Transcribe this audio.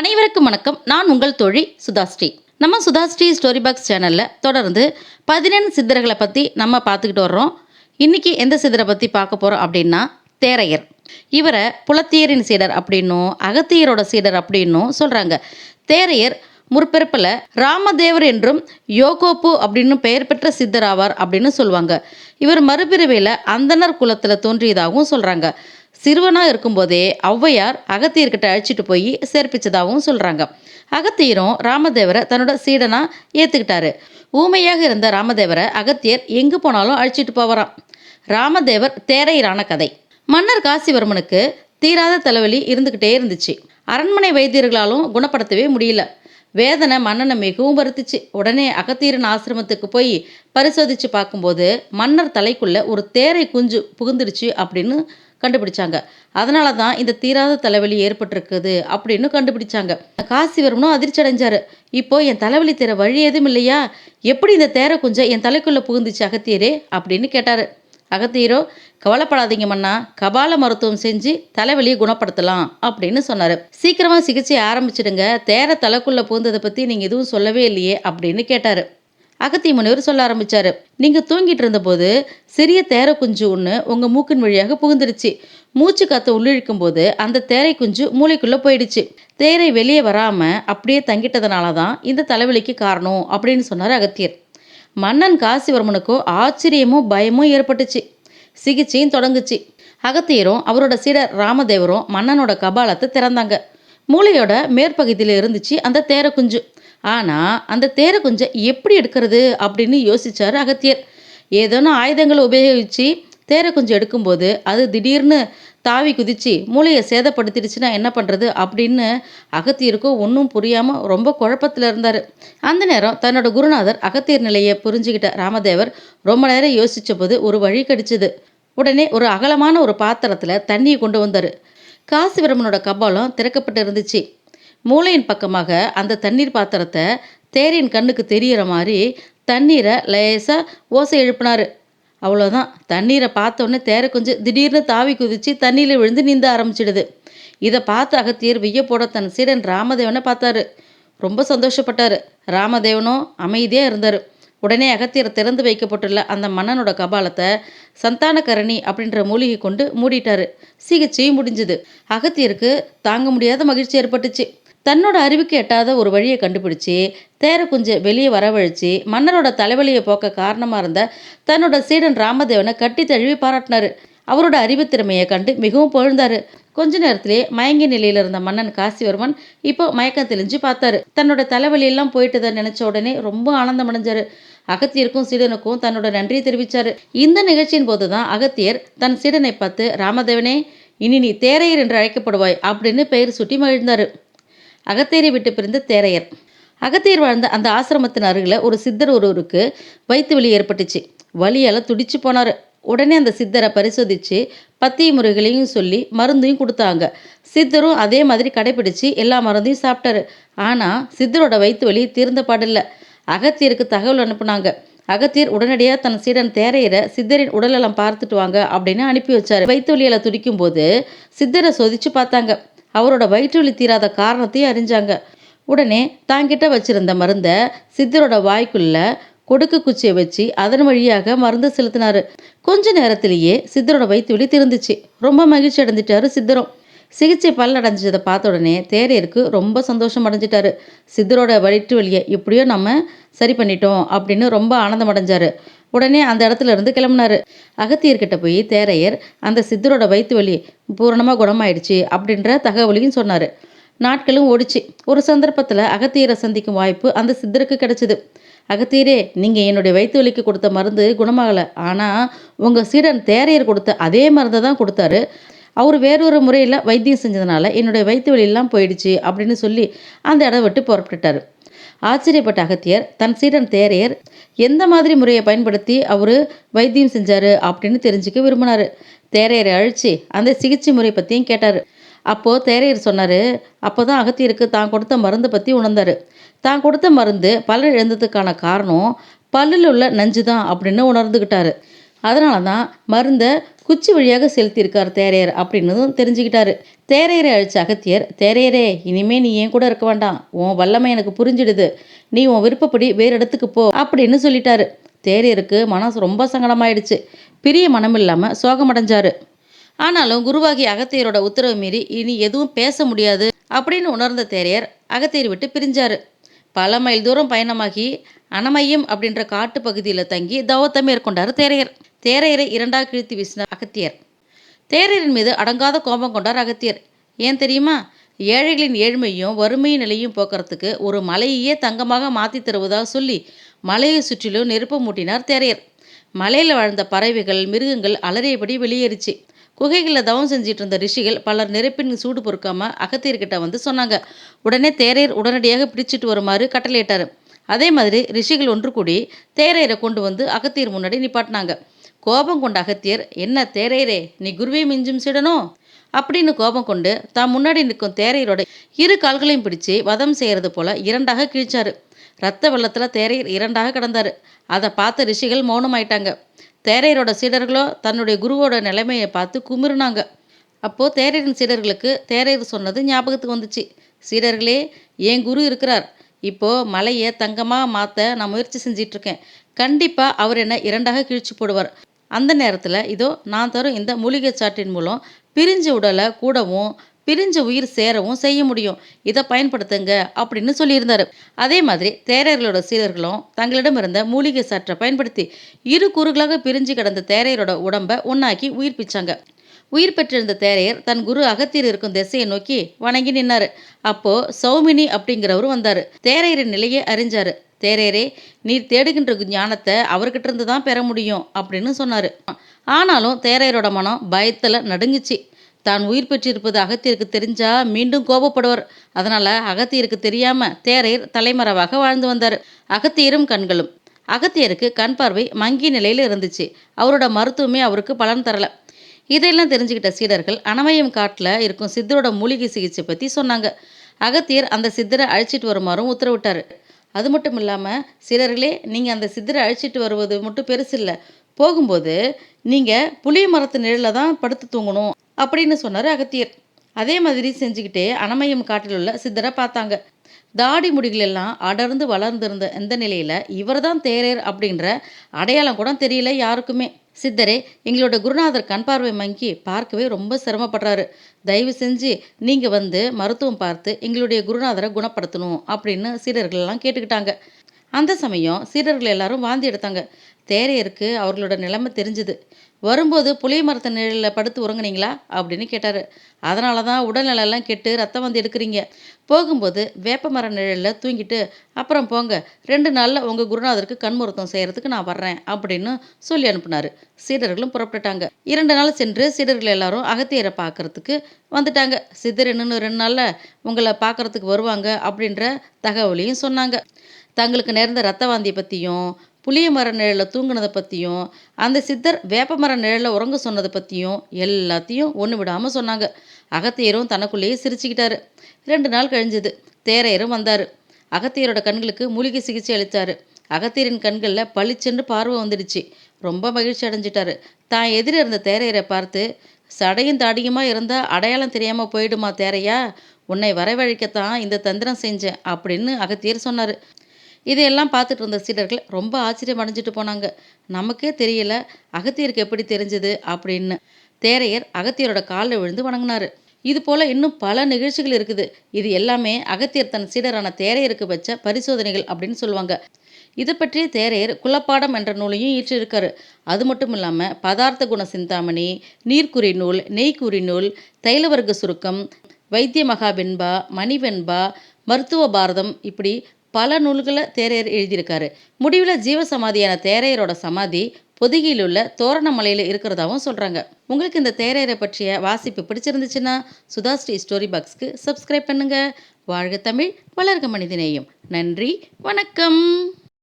அனைவருக்கும் வணக்கம். நான் உங்கள் தோழி சுதாஸ்ரீ. நம்ம சுதாஸ்ரீ ஸ்டோரி பாக்ஸ் சேனலில் தொடர்ந்து பதினெண் சித்தர்களை பற்றி நம்ம பார்த்துக்கிட்டு வர்றோம். இன்றைக்கி எந்த சித்தரை பற்றி பார்க்க போகிறோம் அப்படின்னா தேரையர். இவரை புலத்தியரின் சீடர் அப்படின்னும் அகத்தியரோட சீடர் அப்படின்னும் சொல்கிறாங்க தேரையர் முற்பிறப்பில் ராமதேவர் என்றும் யோகோப்பு அப்படின்னு பெயர் பெற்ற சித்தர் ஆவார் அப்படின்னு சொல்லுவாங்க. இவர் மறுபிறவியில் அந்தனர் குலத்தில் தோன்றியதாகவும் சொல்கிறாங்க சிறுவனாக இருக்கும்போதே ஔவையார் அகத்தியர்கிட்ட அழைச்சிட்டு போய் சேர்ப்பிச்சதாகவும் சொல்கிறாங்க அகத்தியரும் ராமதேவரை தன்னோட சீடனாக ஏற்றுக்கிட்டாரு ஊமையாக இருந்த ராமதேவரை அகத்தியர் எங்கே போனாலும் அழைச்சிட்டு போவாராம். ராமதேவர் தேரையிறான கதை. மன்னர் காசிவர்மனுக்கு தீராத தலைவலி இருந்துக்கிட்டே இருந்துச்சு. அரண்மனை வைத்தியர்களாலும் குணப்படுத்தவே முடியல. வேதனை மன்னனை மிகவும் வருத்துச்சு. உடனே அகத்தீரன் ஆசிரமத்துக்கு போய் பரிசோதித்து பார்க்கும்போது மன்னர் தலைக்குள்ளே ஒரு தேரை குஞ்சு புகுந்துடுச்சு அப்படின்னு கண்டுபிடிச்சாங்க. அதனால தான் இந்த தீராத தலைவலி ஏற்பட்டிருக்குது அப்படின்னு கண்டுபிடிச்சாங்க. காசிவர்மனும் அதிர்ச்சி அடைஞ்சாரு இப்போ என் தலைவலி தேர வழி எதுவும் இல்லையா? எப்படி இந்த தேரை குஞ்சை என் தலைக்குள்ளே புகுந்துச்சு அகத்தியரே? அப்படின்னு கேட்டார். அகத்தியரோ கவலைப்படாதீங்க மன்னா கபால மருத்துவம் செஞ்சு தலைவலியை குணப்படுத்தலாம் அப்படின்னு சொன்னார். சீக்கிரமாக சிகிச்சை ஆரம்பிச்சிடுங்க தேர தலைக்குள்ளே பூந்ததை பற்றி நீங்கள் எதுவும் சொல்லவே இல்லையே அப்படின்னு கேட்டார். அகத்தி முனிவர் சொல்ல ஆரம்பித்தார் நீங்கள் தூங்கிட்டு இருந்தபோது சிறிய தேர குஞ்சு ஒன்று உங்கள் மூக்கின் வழியாக புகுந்துருச்சு மூச்சு காற்றை உள்ளிழுக்கும் போது அந்த தேரை குஞ்சு மூளைக்குள்ளே போயிடுச்சு. தேரை வெளியே வராமல் அப்படியே தங்கிட்டதுனால தான் இந்த தலைவலிக்கு காரணம் அப்படின்னு சொன்னார் அகத்தியர். மன்னன் காசிவர்மனுக்கோ ஆச்சரியமும் பயமும் ஏற்பட்டுச்சு. சிகிச்சையும் தொடங்குச்சு. அகத்தியரும் அவரோட சீடர் ராமதேவரும் மன்னனோட கபாலத்தை திறந்தாங்க. மூளையோட மேற்பகுதியில் இருந்துச்சு அந்த தேரக்குஞ்சு. ஆனால் அந்த தேர குஞ்சை எப்படி எடுக்கிறது அப்படின்னு யோசிச்சார் அகத்தியர். ஏதோனும் ஆயுதங்களை உபயோகித்து தேரக்குஞ்சு எடுக்கும்போது அது திடீர்னு தாவி குதிச்சு மூளையை சேதப்படுத்திடுச்சுன்னா என்ன பண்ணுறது அப்படின்னு அகத்தியருக்கும் ஒன்றும் புரியாமல் ரொம்ப குழப்பத்தில் இருந்தார். அந்த நேரம் தன்னோட குருநாதர் அகத்தியர் நிலையை புரிஞ்சுக்கிட்ட ராமதேவர் ரொம்ப நேரம் யோசித்த போது ஒரு வழி கடிச்சது. உடனே ஒரு அகலமான ஒரு பாத்திரத்தில் தண்ணியை கொண்டு வந்தார். காசிவரமனோட கபாலம் திறக்கப்பட்டு இருந்துச்சு. மூளையின் பக்கமாக அந்த தண்ணீர் பாத்திரத்தை தேரின் கண்ணுக்கு தெரியிற மாதிரி தண்ணீரை லேசாக ஓசை எழுப்பினாரு. அவ்வளோதான் தண்ணீரை பார்த்தோன்னே தேர கொஞ்சம் திடீர்னு தாவி குதிச்சு தண்ணியில் விழுந்து நீந்த ஆரம்பிச்சிடுது. இதை பார்த்து அகத்தியர் வியப்போட தன் சீடன் ராமதேவனை பார்த்தாரு. ரொம்ப சந்தோஷப்பட்டாரு. ராமதேவனும் அமைதியாக இருந்தார். உடனே அகத்தியர் திறந்து வைக்கப்பட்டுள்ள அந்த மன்னனோட கபாலத்தை சந்தானகரணி அப்படின்ற மூலிகை கொண்டு மூடிட்டாரு. சிகிச்சையும் முடிஞ்சுது. அகத்தியருக்கு தாங்க முடியாத மகிழ்ச்சி ஏற்பட்டுச்சு. தன்னோட அறிவுக்கு எட்டாத ஒரு வழியை கண்டுபிடிச்சு தேர குஞ்சை வெளியே வரவழைச்சி மன்னரோட தலைவலியை போக்க காரணமாக இருந்த தன்னோட சீடன் ராமதேவனை கட்டி தழுவி பாராட்டினாரு. அவரோட அறிவு திறமையை கண்டு மிகவும் புகழ்ந்தார் கொஞ்ச நேரத்திலே மயங்கி நிலையில் இருந்த மன்னன் காசிவர்மன் இப்போ மயக்கம் தெளிஞ்சு பார்த்தாரு. தன்னோட தலைவலியெல்லாம் போயிட்டதை நினைச்ச உடனே ரொம்ப ஆனந்தம் அடைஞ்சாரு. அகத்தியருக்கும் சீடனுக்கும் தன்னோட நன்றியை தெரிவிச்சாரு. இந்த நிகழ்ச்சியின் போதுதான் அகத்தியர் தன் சீடனை பார்த்து ராமதேவனே இனி நீ தேரையர் என்று அழைக்கப்படுவாய் அப்படின்னு பெயர் சுட்டி மகிழ்ந்தாரு. அகத்தியரை விட்டு பிரிந்த தேரையர். அகத்தியர் வாழ்ந்த அந்த ஆசிரமத்தின் அருகில் ஒரு சித்தர் ஒருவருக்கு வயிற்று வலி ஏற்பட்டுச்சு. வலியால் துடிச்சு போனார். உடனே அந்த சித்தரை பரிசோதித்து பத்திய முறைகளையும் சொல்லி மருந்தையும் கொடுத்தாங்க. சித்தரும் அதே மாதிரி கடைப்பிடிச்சு எல்லா மருந்தையும் சாப்பிட்டாரு. ஆனால் சித்தரோட வயிற்று வலி தீர்ந்த பாடில்லை. அகத்தியருக்கு தகவல் அனுப்புனாங்க. அகத்தியர் உடனடியாக தன் சீடன் தேரையரை சித்தரின் உடலெல்லாம் பார்த்துட்டு வாங்க அப்படின்னு அனுப்பி வச்சார். வயிற்று வலியால் துடிக்கும் போது சித்தரை சோதிச்சு பார்த்தாங்க. அவரோட வயிற்று வலி தீராத காரணத்தையும் அறிஞ்சாங்க. உடனே தாங்கிட்ட வச்சிருந்த மருந்தை சித்தரோட வாய்க்குள்ள கொடுக்கு குச்சியை வச்சு அதன் வழியாக மருந்து செலுத்தினாரு. கொஞ்ச நேரத்திலேயே சித்தரோட வயிற்று வலி திருந்துச்சு. ரொம்ப மகிழ்ச்சி அடைஞ்சிட்டாரு சித்தரும். சிகிச்சை பல்லடைஞ்சதை பார்த்த உடனே தேரையருக்கு ரொம்ப சந்தோஷம் அடைஞ்சிட்டாரு. சித்தரோட வயிற்று வலியை இப்படியோ நம்ம சரி பண்ணிட்டோம் அப்படின்னு ரொம்ப ஆனந்தம் அடைஞ்சாரு. உடனே அந்த இடத்துல இருந்து கிளம்புனாரு. அகத்தியர்கிட்ட போய் தேரையர் அந்த சித்தரோட வயிற்று வலி பூரணமாக குணமாயிடுச்சு அப்படின்ற தகவலையும் சொன்னார். நாட்களும் ஓடிச்சு. ஒரு சந்தர்ப்பத்தில் அகத்தியரை சந்திக்கும் வாய்ப்பு அந்த சித்தருக்கு கிடைச்சிது. அகத்தியரே நீங்கள் என்னுடைய வயிற்று வலிக்கு கொடுத்த மருந்து குணமாகலை. ஆனால் உங்கள் சீடன் தேரையர் கொடுத்த அதே மருந்தை தான் கொடுத்தாரு. அவர் வேறொரு முறையில் வைத்தியம் செஞ்சதுனால என்னுடைய வயிற்று வலியெல்லாம் போயிடுச்சு அப்படின்னு சொல்லி அந்த இடம் விட்டு புறப்பட்டுட்டார். ஆச்சரியப்பட்ட அகத்தியர் தன் சீடன் தேரையர் எந்த மாதிரி முறையை பயன்படுத்தி அவர் வைத்தியம் செஞ்சார் அப்படின்னு தெரிஞ்சுக்க விரும்பினார். தேரையரை அழிச்சு அந்த சிகிச்சை முறை பற்றியும் கேட்டார். அப்போது தேரையர் சொன்னார் அப்போ தான் அகத்தியருக்கு தான் கொடுத்த மருந்தை பற்றி உணர்ந்தார். தான் கொடுத்த மருந்து பலர் இழந்ததுக்கான காரணம் பல்லில் உள்ள நஞ்சு தான் அப்படின்னு உணர்ந்துக்கிட்டாரு அதனால தான் மருந்தை குச்சி வழியாக செலுத்தியிருக்கார் தேரையர் அப்படின்னதும் தெரிஞ்சுக்கிட்டாரு. தேரையரை அழிச்ச அகத்தியர் தேரையரே இனிமே நீ ஏன் கூட இருக்க வேண்டாம். உன் வல்லமை எனக்கு புரிஞ்சிடுது. நீ உன் விருப்பப்படி வேறு இடத்துக்கு போ அப்படின்னு சொல்லிட்டாரு. தேரையருக்கு மனசு ரொம்ப சங்கடமாயிடுச்சு. பிரிய மனம் இல்லாமல் சோகமடைஞ்சாரு. ஆனாலும் குருவாகி அகத்தியரோட உத்தரவு மீறி இனி எதுவும் பேச முடியாது அப்படின்னு உணர்ந்த தேரையர் அகத்தியர் விட்டு பிரிஞ்சாரு. பல மைல் தூரம் பயணமாகி அனமையம் அப்படின்ற காட்டு பகுதியில் தங்கி தவத்தை மேற்கொண்டார் தேரையர். தேரையரை இரண்டாக கிழித்து வீசினார் அகத்தியர். தேரையரின் மீது அடங்காத கோபம் கொண்டார் அகத்தியர். ஏன் தெரியுமா? ஏழைகளின் ஏழ்மையும் வறுமையின் நிலையும் போக்குறதுக்கு ஒரு மலையையே தங்கமாக மாற்றி தருவதாக சொல்லி மலையை சுற்றிலும் நெருப்பு மூட்டினார் தேரையர் மலையில் வாழ்ந்த பறவைகள் மிருகங்கள் அலறியபடி வெளியேறிச்சு. குகைகளில் தவம் செஞ்சிட்டு இருந்த ரிஷிகள் பலர் நெருப்பின் சூடு பொறுக்காம அகத்தியர்கிட்ட வந்து சொன்னாங்க. உடனே தேரையர் உடனடியாக பிடிச்சிட்டு வருமாறு கட்டளையிட்டார். அதே மாதிரி ரிஷிகள் ஒன்று கூடி தேரையரை கொண்டு வந்து அகத்தியர் முன்னாடி நிப்பாட்டினாங்க. கோபம் கொண்ட அகத்தியர் என்ன தேரையரே நீ குருவே மிஞ்சும் சிடனோ? அப்படின்னு கோபம் கொண்டு தான் முன்னாடி நிற்கும் தேரையரோட இரு கால்களையும் பிடிச்சு வதம் செய்யறது போல இரண்டாக கிழிச்சாரு. ரத்த வெள்ளத்தில் தேரையர் இரண்டாக கிடந்தாரு. அதை பார்த்த ரிஷிகள் மௌனமாயிட்டாங்க. தேரையரோட சீடர்களோ தன்னுடைய குருவோட நிலைமையை பார்த்து குமிறுனாங்க. அப்போது தேரையரின் சீடர்களுக்கு தேரையர் சொன்னது ஞாபகத்துக்கு வந்துச்சு. சீடர்களே என் குரு இருக்கிறார்? இப்போது மலையை தங்கமாக மாற்ற நான் முயற்சி செஞ்சிட்ருக்கேன் கண்டிப்பாக அவர் என்ன இரண்டாக கிழிச்சு போடுவார். அந்த நேரத்தில் இதோ நான் தரும் இந்த மூலிகை சாற்றின் மூலம் பிரிஞ்ச உடலை கூடவும் பிரிஞ்சு உயிர் சேரவும் செய்ய முடியும். இதை பயன்படுத்துங்க அப்படின்னு சொல்லியிருந்தாரு. அதே மாதிரி தேரையர்களோட சீரர்களும் தங்களிடம் இருந்த மூலிகை சாற்றை பயன்படுத்தி இரு குறுகளாக பிரிஞ்சு கிடந்த தேரையரோட உடம்பை ஒன்றாக்கி உயிர் பிச்சாங்க. உயிர் பெற்றிருந்த தேரையர் தன் குரு அகத்தியர் இருக்கும் திசையை நோக்கி வணங்கி நின்னாரு. அப்போ சௌமினி அப்படிங்கிறவரும் வந்தாரு. தேரையரின் நிலையை அறிஞ்சாரு. தேரையரே நீர் தேடுகின்ற ஞானத்தை அவர்கிட்ட இருந்து தான் பெற முடியும் அப்படின்னு சொன்னார். ஆனாலும் தேரையரோட மனம் பயத்தில் நடுங்குச்சு. தான் உயிர் பெற்றிருப்பது அகத்தியருக்கு தெரிஞ்சா மீண்டும் கோபப்படுவார். அதனால் அகத்தியருக்கு தெரியாமல் தேரையர் தலைமறைவாக வாழ்ந்து வந்தார். அகத்தியரும் கண்களும். அகத்தியருக்கு கண் பார்வை மங்கிய நிலையில் இருந்துச்சு. அவரோட மருத்துவமே அவருக்கு பலன் தரலை. இதையெல்லாம் தெரிஞ்சுக்கிட்ட சீடர்கள் அனமயம் காட்டில் இருக்கும் சித்தரோட மூலிகை சிகிச்சை பற்றி சொன்னாங்க. அகத்தியர் அந்த சித்தரை அழைச்சிட்டு வருமாறும் உத்தரவிட்டார். அது மட்டும் இல்லாமல் சிலர்களே நீங்கள் அந்த சித்தரை அழிச்சிட்டு வருவது மட்டும் பெருசு இல்லை. போகும்போது நீங்கள் புளிய மரத்து நிழலில் தான் படுத்து தூங்கணும் அப்படின்னு சொன்னார் அகத்தியர். அதே மாதிரி செஞ்சுக்கிட்டே அனமயம் காட்டில் உள்ள சித்தரை பார்த்தாங்க. தாடி முடிகள் எல்லாம் அடர்ந்து வளர்ந்திருந்த இந்த நிலையில் இவர் தான் தேரர் அப்படின்ற அடையாளம் கூட தெரியல யாருக்குமே. சித்தரே எங்களோட குருநாதர் கண் பார்வை மங்கி பார்க்கவே ரொம்ப சிரமப்படுறாரு. தயவு செஞ்சு நீங்கள் வந்து மருத்துவம் பார்த்து எங்களுடைய குருநாதரை குணப்படுத்தணும் அப்படின்னு சீடர்கள் எல்லாம் கேட்டுக்கிட்டாங்க. அந்த சமயம் சீடர்கள் எல்லாரும் வாந்தி எடுத்தாங்க. தேரையருக்கு அவர்களோட நிலைமை தெரிஞ்சுது. வரும்போது புளிய மரத்து நிழலில் படுத்து உறங்குனீங்களா? அப்படின்னு கேட்டார். அதனால தான் உடல்நலெல்லாம் கெட்டு ரத்தம் வந்து எடுக்கிறீங்க. போகும்போது வேப்ப மர நிழலில் தூங்கிட்டு அப்புறம் போங்க ரெண்டு நாளில் உங்கள் குருநாதருக்கு கண்முருத்தம் செய்கிறதுக்கு நான் வர்றேன் அப்படின்னு சொல்லி அனுப்புனார். சீடர்களும் புறப்பட்டுட்டாங்க. இரண்டு நாள் சென்று சீடர்கள் எல்லாரும் அகத்தியரை பார்க்கறதுக்கு வந்துட்டாங்க. சித்தர் இன்னும் ரெண்டு நாளில் உங்களை பார்க்கறதுக்கு வருவாங்க அப்படின்ற தகவலையும் சொன்னாங்க. தங்களுக்கு நேர்ந்த ரத்த வாந்தியை பற்றியும் புளிய மர நிழலில் தூங்கினதை பற்றியும் அந்த சித்தர் வேப்ப மர நிழலில் உறங்க சொன்னதை பற்றியும் எல்லாத்தையும் ஒன்று விடாமல் சொன்னாங்க. அகத்தியரும் தனக்குள்ளேயே சிரிச்சுக்கிட்டாரு. ரெண்டு நாள் கழிஞ்சது. தேரையரும் வந்தார். அகத்தியரோட கண்களுக்கு மூலிகை சிகிச்சை அளித்தார். அகத்தியரின் கண்களில் பளிச்சென்று பார்வை வந்துடுச்சு. ரொம்ப மகிழ்ச்சி அடைஞ்சிட்டாரு. தான் எதிர இருந்த தேரையரை பார்த்து சடையும் தாடியுமாக இருந்தால் அடையாளம் தெரியாமல் போயிடுமா தேரையா? உன்னை வரவழைக்கத்தான் இந்த தந்திரம் செஞ்சேன் அப்படின்னு அகத்தியர் சொன்னார். இதையெல்லாம் பார்த்துட்டு இருந்த சீடர்கள் ரொம்ப ஆச்சரியம் அடைஞ்சிட்டு போனாங்க. நமக்கே தெரியல அகத்தியருக்கு எப்படி தெரிஞ்சது அப்படின்னு. தேரையர் அகத்தியரோட காலில் விழுந்து வணங்கினாரு. இது போல இன்னும் பல நிகழ்ச்சிகள் இருக்குது. இது எல்லாமே அகத்தியர் தன் சீடரான தேரையருக்கு வச்ச பரிசோதனைகள் அப்படின்னு சொல்லுவாங்க. இதை பற்றி தேரையர் குலப்பாடம் என்ற நூலையும் ஈற்றிருக்காரு. அது மட்டும் இல்லாமல் பதார்த்த குண சிந்தாமணி நீர்க்குறி நூல் நெய்க்குறி நூல் தைலவர்க்க சுருக்கம் வைத்திய மகாபெண்பா மணிவெண்பா மருத்துவ பாரதம் இப்படி பல நூல்களை தேரையர் எழுதியிருக்காரு. முடிவில் ஜீவசமாதியான தேரையரோட சமாதி பொதிகையில் உள்ள தோரணமலையில் இருக்கிறதாவும் சொல்கிறாங்க உங்களுக்கு இந்த தேரையரை பற்றிய வாசிப்பு பிடிச்சிருந்துச்சுன்னா சுதாஸ்ரீ ஸ்டோரி பாக்ஸ்க்கு சப்ஸ்கிரைப் பண்ணுங்கள் வாழ்க தமிழ் வளர்க மனிதநேயம். நன்றி வணக்கம்.